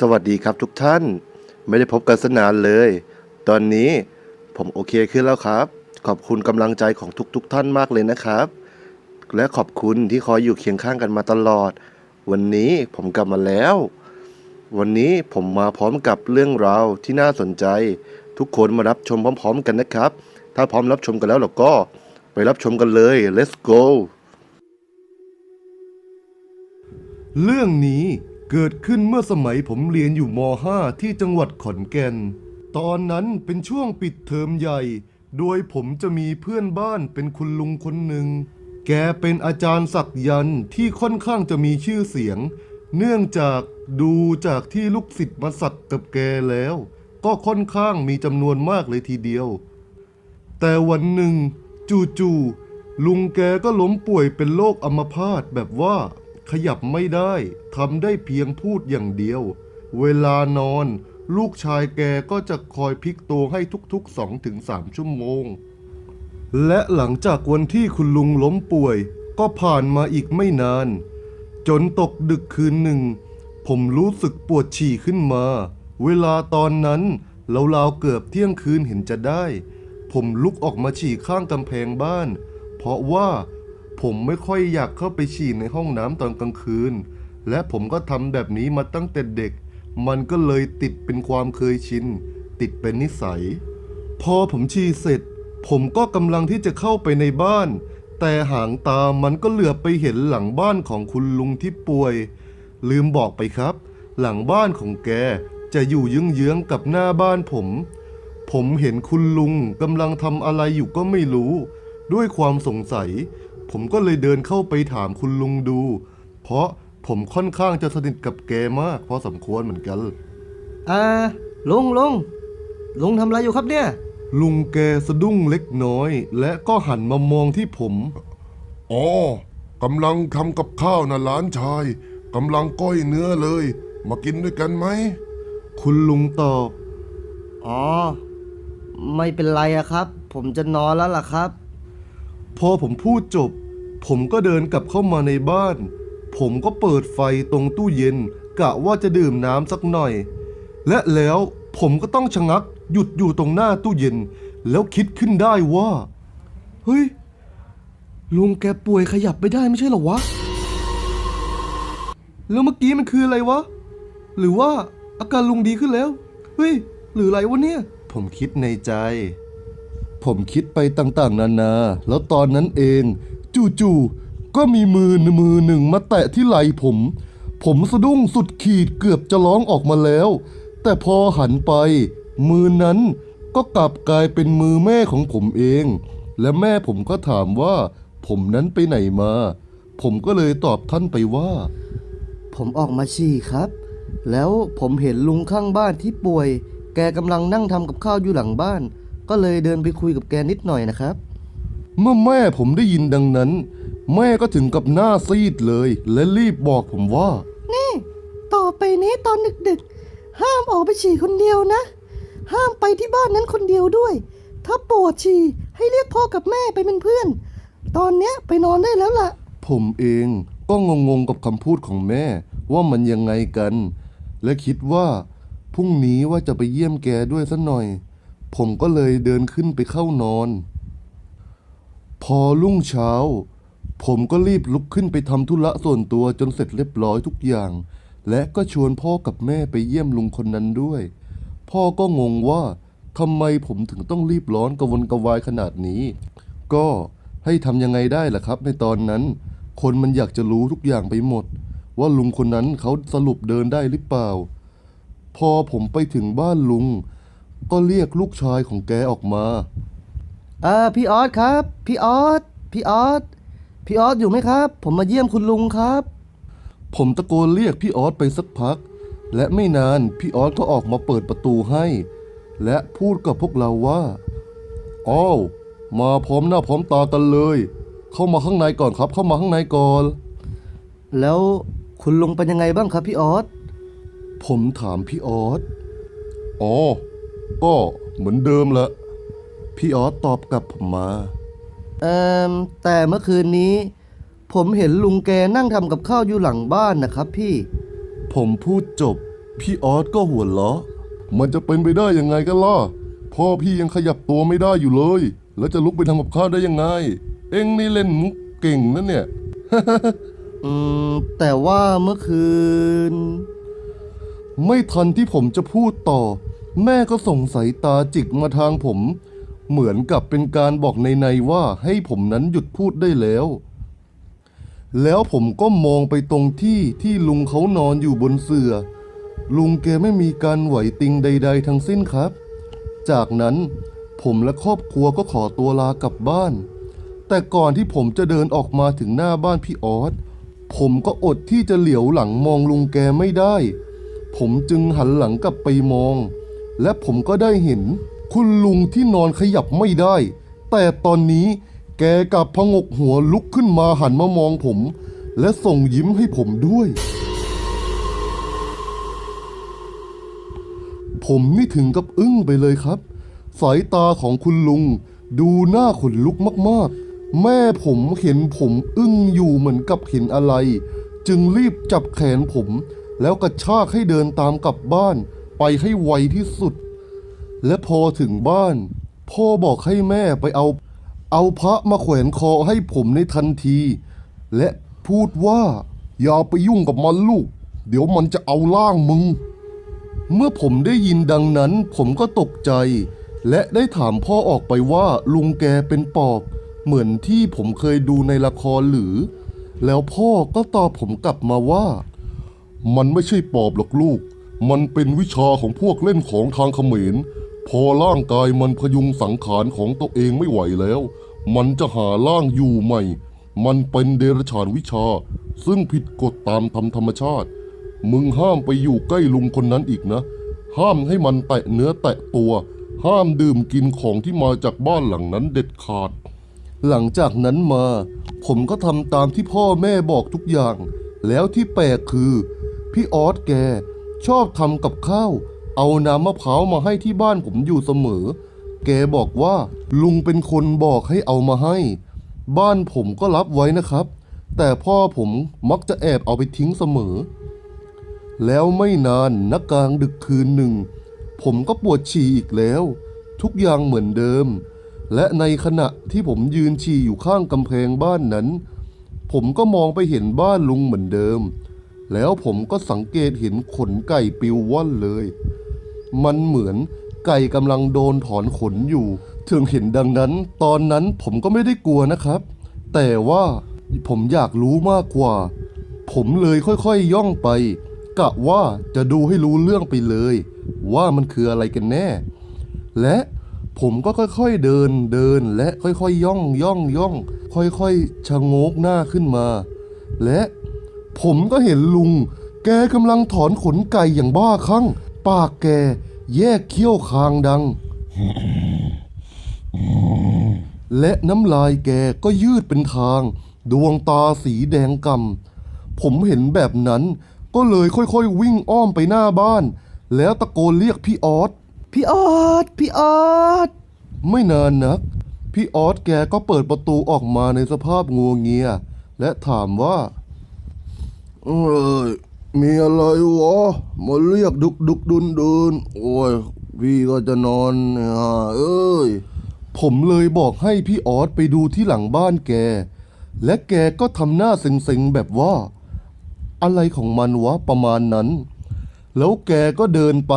สวัสดีครับทุกท่าน ไม่ได้พบกันสนานเลย ตอนนี้ผมโอเคขึ้นแล้วครับ ขอบคุณกำลังใจของทุกๆทท่านมากเลยนะครับ และขอบคุณที่คอยอยู่เคียงข้างกันมาตลอด วันนี้ผมกลับมาแล้ว วันนี้ผมมาพร้อมกับเรื่องราวที่น่าสนใจ ทุกคนมารับชมพร้อม ๆ กันนะครับ ถ้าพร้อมรับชมกันแล้วเราก็ไปรับชมกันเลย let's go เรื่องนี้ เกิดขึ้นเมื่อสมัยผมเรียนอยู่ม .5 ที่จังหวัดขอนแก่น ตอนนั้นเป็นช่วงปิดเทอมใหญ่ โดยผมจะมีเพื่อนบ้านเป็นคุณลุงคนหนึ่ง แกเป็นอาจารย์ศักยันต์ที่ค่อนข้างจะมีชื่อเสียง เนื่องจากดูจากที่ลูกศิษย์มาสักกับแกแล้ว ก็ค่อนข้างมีจำนวนมากเลยทีเดียว แต่วันหนึ่ง จู่ๆลุงแกก็ล้มป่วยเป็นโรคอัมพาตแบบว่า ขยับไม่ได้ทำได้เพียงพูดอย่างเดียว เวลานอน ลูกชายแกก็จะคอยพลิกตัวให้ทุกๆ2-3ชั่วโมง และหลังจากวันที่คุณลุงล้มป่วย ก็ผ่านมาอีกไม่นาน จนตกดึกคืนหนึ่ง ผมรู้สึกปวดฉี่ขึ้นมา เวลาตอนนั้นราวๆเกือบเที่ยงคืนเห็นจะได้ ผมลุกออกมาฉี่ข้างกำแพงบ้าน เพราะว่า ผมไม่ค่อยอยากเข้าไปฉี่ในห้องน้ำตอนกลางคืน และผมก็ทำแบบนี้มาตั้งแต่เด็ก มันก็เลยติดเป็นความเคยชิน ติดเป็นนิสัย พอผมฉี่เสร็จ ผมก็กำลังที่จะเข้าไปในบ้าน แต่หางตามันก็เหลือบไปเห็นหลังบ้านของคุณลุงที่ป่วย ลืมบอกไปครับ หลังบ้านของแกจะอยู่เยื้องๆกับหน้าบ้านผม ผมเห็นคุณลุงกำลังทำอะไรอยู่ก็ไม่รู้ ด้วยความสงสัย ผมก็เลยเดินเข้าไปถามคุณลุงดู เพราะผมค่อนข้างจะสนิทกับแกมากพอสมควรเหมือนกัน อ่าลุงลุงลุงทำอะไรอยู่ครับเนี่ย ลุงแกสะดุ้งเล็กน้อย และก็หันมามองที่ผม อ๋อกำลังทำกับข้าวนะหลานชายกำลังก้อยเนื้อเลย มากินด้วยกันไหม คุณลุงตอบ อ๋อ ไม่เป็นไรอะครับ ผมจะนอนแล้วล่ะครับ พอผมพูดจบ ผมก็เดินกลับเข้ามาในบ้าน ผมก็เปิดไฟตรงตู้เย็น กะว่าจะดื่มน้ำสักหน่อย และแล้วผมก็ต้องชะงักหยุดอยู่ตรงหน้าตู้เย็น แล้วคิดขึ้นได้ว่า เฮ้ยลุงแกป่วยขยับไม่ได้ไม่ใช่หรอวะ แล้วเมื่อกี้มันคืออะไรวะ หรือว่าอาการลุงดีขึ้นแล้ว เฮ้ย หรืออะไรวะเนี่ย ผมคิดในใจ ผมคิดไปต่างๆ นานา แล้วตอนนั้นเอง จู่ๆก็มีมือมือหนึ่งมาแตะที่ไหล่ผม ผมสะดุ้งสุดขีดเกือบจะร้องออกมาแล้ว แต่พอหันไป มือนั้นก็กลับกลายเป็นมือแม่ของผมเอง และแม่ผมก็ถามว่า ผมนั้นไปไหนมา ผมก็เลยตอบท่านไปว่า ผมออกมาฉี่ครับ แล้วผมเห็นลุงข้างบ้านที่ป่วย แกกำลังนั่งทำกับข้าวอยู่หลังบ้าน ก็เลยเดินไปคุยกับแกนิดหน่อยนะครับ เมื่อแม่ผมได้ยินดังนั้น แม่ก็ถึงกับหน้าซีดเลย และรีบบอกผมว่า นี่ ต่อไปนี้ตอนดึกๆ ห้ามออกไปฉี่คนเดียวนะ ห้ามไปที่บ้านนั้นคนเดียวด้วย ถ้าปวดฉี่ให้เรียกพ่อกับแม่ไปเป็นเพื่อน ตอนเนี้ยไปนอนได้แล้วล่ะ ผมเองก็งงๆกับคำพูดของแม่ว่ามันยังไงกัน และคิดว่าพรุ่งนี้ว่าจะไปเยี่ยมแกด้วยสักหน่อย ผมก็เลยเดินขึ้นไปเข้านอน พอรุ่งเช้า ผมก็รีบลุกขึ้นไปทำธุระส่วนตัวจนเสร็จเรียบร้อยทุกอย่าง และก็ชวนพ่อกับแม่ไปเยี่ยมลุงคนนั้นด้วย พ่อก็งงว่าทำไมผมถึงต้องรีบร้อนกระวนกระวายขนาดนี้ ก็ให้ทำยังไงได้ล่ะครับ ในตอนนั้น คนมันอยากจะรู้ทุกอย่างไปหมด ว่าลุงคนนั้นเขาสรุปเดินได้หรือเปล่า พอผมไปถึงบ้านลุง ก็เรียกลูกชายของแกออกมาอ่าพี่ออสครับ พี่ออสพี่ออสพี่ออสอยู่ไหมครับ ผมมาเยี่ยมคุณลุงครับ ผมตะโกนเรียกพี่ออสไปสักพัก และไม่นานพี่ออสก็ออกมาเปิดประตูให้ และพูดกับพวกเราว่าอ้าวมาพร้อมหน้าพร้อมตากันเลย เข้ามาข้างในก่อนครับ เข้ามาข้างในก่อน แล้วคุณลุงเป็นยังไงบ้างครับพี่ออสผมถามพี่ออสอ๋อ ก็เหมือนเดิมแหละพี่ออสตอบกลับผมมาเอ่อแต่เมื่อคืนนี้ ผมเห็นลุงแกนั่งทำกับข้าวอยู่หลังบ้านนะครับพี่ ผมพูดจบ พี่ออสก็หัวเราะมันจะเป็นไปได้ยังไงกันล่ะพ่อพี่ยังขยับตัวไม่ได้อยู่เลย แล้วจะลุกไปทำกับข้าวได้ยังไง เอ็งนี่เล่นมุกเก่งนะเนี่ย อืมแต่ว่าเมื่อคืน ไม่ทันที่ผมจะพูดต่อ แม่ก็ส่งสายตาจิกมาทางผม เหมือนกับเป็นการบอกในๆว่าให้ผมนั้นหยุดพูดได้แล้ว แล้วผมก็มองไปตรงที่ที่ลุงเขานอนอยู่บนเสื่อ ลุงแกไม่มีการไหวติงใด ๆ ทั้งสิ้นครับ จากนั้นผมและครอบครัวก็ขอตัวลากลับบ้าน แต่ก่อนที่ผมจะเดินออกมาถึงหน้าบ้านพี่ออสผมก็อดที่จะเหลียวหลังมองลุงแกไม่ได้ ผมจึงหันหลังกลับไปมอง และผมก็ได้เห็น คุณลุงที่นอนขยับไม่ได้ แต่ตอนนี้แกกลับพงกหัวลุกขึ้นมาหันมามองผม และส่งยิ้มให้ผมด้วย ผมนี่ถึงกับอึ้งไปเลยครับ สายตาของคุณลุง ดูหน้าขนลุกมากๆ แม่ผมเห็นผมอึ้งอยู่เหมือนกับเห็นอะไร จึงรีบจับแขนผม แล้วกระชากให้เดินตามกลับบ้าน ไปให้ไวที่สุด และพอถึงบ้าน พ่อบอกให้แม่ไปเอา เอาพระมาแขวนคอให้ผมในทันที และพูดว่าอย่าไปยุ่งกับมันลูก เดี๋ยวมันจะเอาล่างมึง เมื่อผมได้ยินดังนั้น ผมก็ตกใจ และได้ถามพ่อออกไปว่าลุงแกเป็นปอบ เหมือนที่ผมเคยดูในละครหรือ แล้วพ่อก็ตอบผมกลับมาว่า มันไม่ใช่ปอบหรอกลูก มันเป็นวิชาของพวกเล่นของทางเขมร พอร่างกายมันพยุงสังขารของตัวเองไม่ไหวแล้ว มันจะหาร่างอยู่ใหม่ มันเป็นเดรัจฉานวิชา ซึ่งผิดกฎตามธรรมธรรมชาติ มึงห้ามไปอยู่ใกล้ลุงคนนั้นอีกนะ ห้ามให้มันแตะเนื้อแตะตัว ห้ามดื่มกินของที่มาจากบ้านหลังนั้นเด็ดขาด หลังจากนั้นมา ผมก็ทำตามที่พ่อแม่บอกทุกอย่าง แล้วที่แปลกคือ พี่ออสแก ชอบทำกับข้าว เอาน้ำมะพร้าวมาให้ที่บ้านผมอยู่เสมอ แกบอกว่าลุงเป็นคนบอกให้เอามาให้ บ้านผมก็รับไว้นะครับ แต่พ่อผมมักจะแอบเอาไปทิ้งเสมอ แล้วไม่นานนักกลางดึกคืนหนึ่ง ผมก็ปวดฉี่อีกแล้ว ทุกอย่างเหมือนเดิม และในขณะที่ผมยืนฉี่อยู่ข้างกำแพงบ้านนั้น ผมก็มองไปเห็นบ้านลุงเหมือนเดิม แล้วผมก็สังเกตเห็นขนไก่ปิวว่อนเลย มันเหมือนไก่กำลังโดนถอนขนอยู่ ถึงเห็นดังนั้น ตอนนั้นผมก็ไม่ได้กลัวนะครับ แต่ว่าผมอยากรู้มากกว่า ผมเลยค่อยๆย่องไป กะว่าจะดูให้รู้เรื่องไปเลย ว่ามันคืออะไรกันแน่ และผมก็ค่อยๆเดินเดินและค่อยๆย่องย่องย่อง ค่อยๆชะโงกหน้าขึ้นมา และ ผมก็เห็นลุง แกกำลังถอนขนไก่อย่างบ้าคลั่ง ปากแกแยกเขี้ยวคางดัง และน้ำลายแกก็ยืดเป็นทาง ดวงตาสีแดงกำผมเห็นแบบนั้น ก็เลยค่อยๆ วิ่งอ้อมไปหน้าบ้าน แล้วตะโกนเรียกพี่ออสพี่ออดพี่ออดไม่นานนัก พี่ออสแกก็เปิดประตูออกมาในสภาพงัวเงีย และถามว่า เอ้ยมีอะไรวะมาเรียกดุกดุกดุนดุนโอ้ยพี่ก็จะนอนนะเอ้ย ผมเลยบอกให้พี่ออสไปดูที่หลังบ้านแก และแกก็ทำหน้าเซ็งๆแบบว่า อะไรของมันวะประมาณนั้น แล้วแกก็เดินไป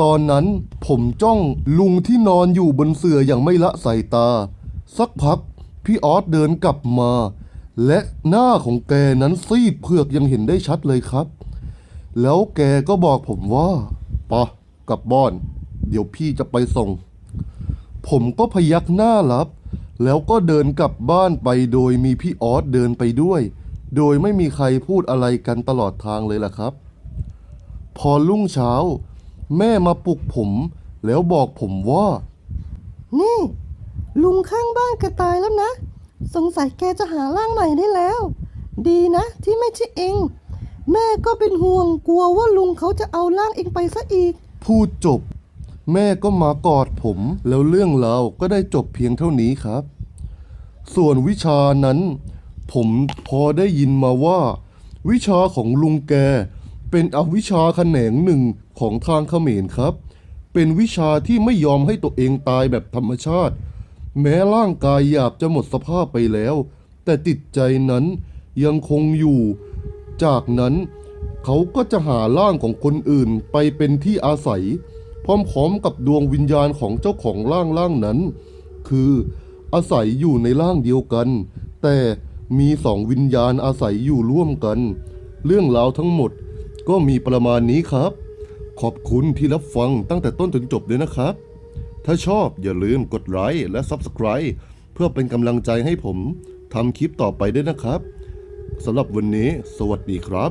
ตอนนั้นผมจ้องลุงที่นอนอยู่บนเสื่ออย่างไม่ละสายตา สักพักพี่ออสเดินกลับมา และหน้าของแกนั้นซีดเผือกยังเห็นได้ชัดเลยครับ แล้วแกก็บอกผมว่าปะกลับบ้าน เดี๋ยวพี่จะไปส่ง ผมก็พยักหน้ารับ แล้วก็เดินกลับบ้านไปโดยมีพี่ออสเดินไปด้วย โดยไม่มีใครพูดอะไรกันตลอดทางเลยล่ะครับ พอรุ่งเช้า แม่มาปลุกผม แล้วบอกผมว่า นี่ ลุงข้างบ้านแกตายแล้วนะ สงสัยแกจะหาร่างใหม่ได้แล้ว ดีนะที่ไม่ใช่เอง แม่ก็เป็นห่วงกลัวว่าลุงเขาจะเอาร่างเองไปซะอีก พูดจบ แม่ก็มากอดผม แล้วเรื่องราวก็ได้จบเพียงเท่านี้ครับ ส่วนวิชานั้น ผมพอได้ยินมาว่า วิชาของลุงแก เป็นอวิชชาแขนงหนึ่งของทางเขมรครับ เป็นวิชาที่ไม่ยอมให้ตัวเองตายแบบธรรมชาติ แม้ร่างกายหยาบจะหมดสภาพไปแล้ว แต่จิตใจนั้นยังคงอยู่ จากนั้นเขาก็จะหาร่างของคนอื่นไปเป็นที่อาศัย พร้อมๆกับดวงวิญญาณของเจ้าของร่างร่างนั้น คืออาศัยอยู่ในร่างเดียวกัน แต่มีสองวิญญาณอาศัยอยู่ร่วมกัน เรื่องราวทั้งหมดก็มีประมาณนี้ครับ ขอบคุณที่รับฟังตั้งแต่ต้นจนจบด้วยนะครับ ถ้าชอบอย่าลืมกดไลค์และ Subscribe เพื่อเป็นกำลังใจให้ผมทำคลิปต่อไปด้วยนะครับสำหรับวันนี้ สวัสดีครับ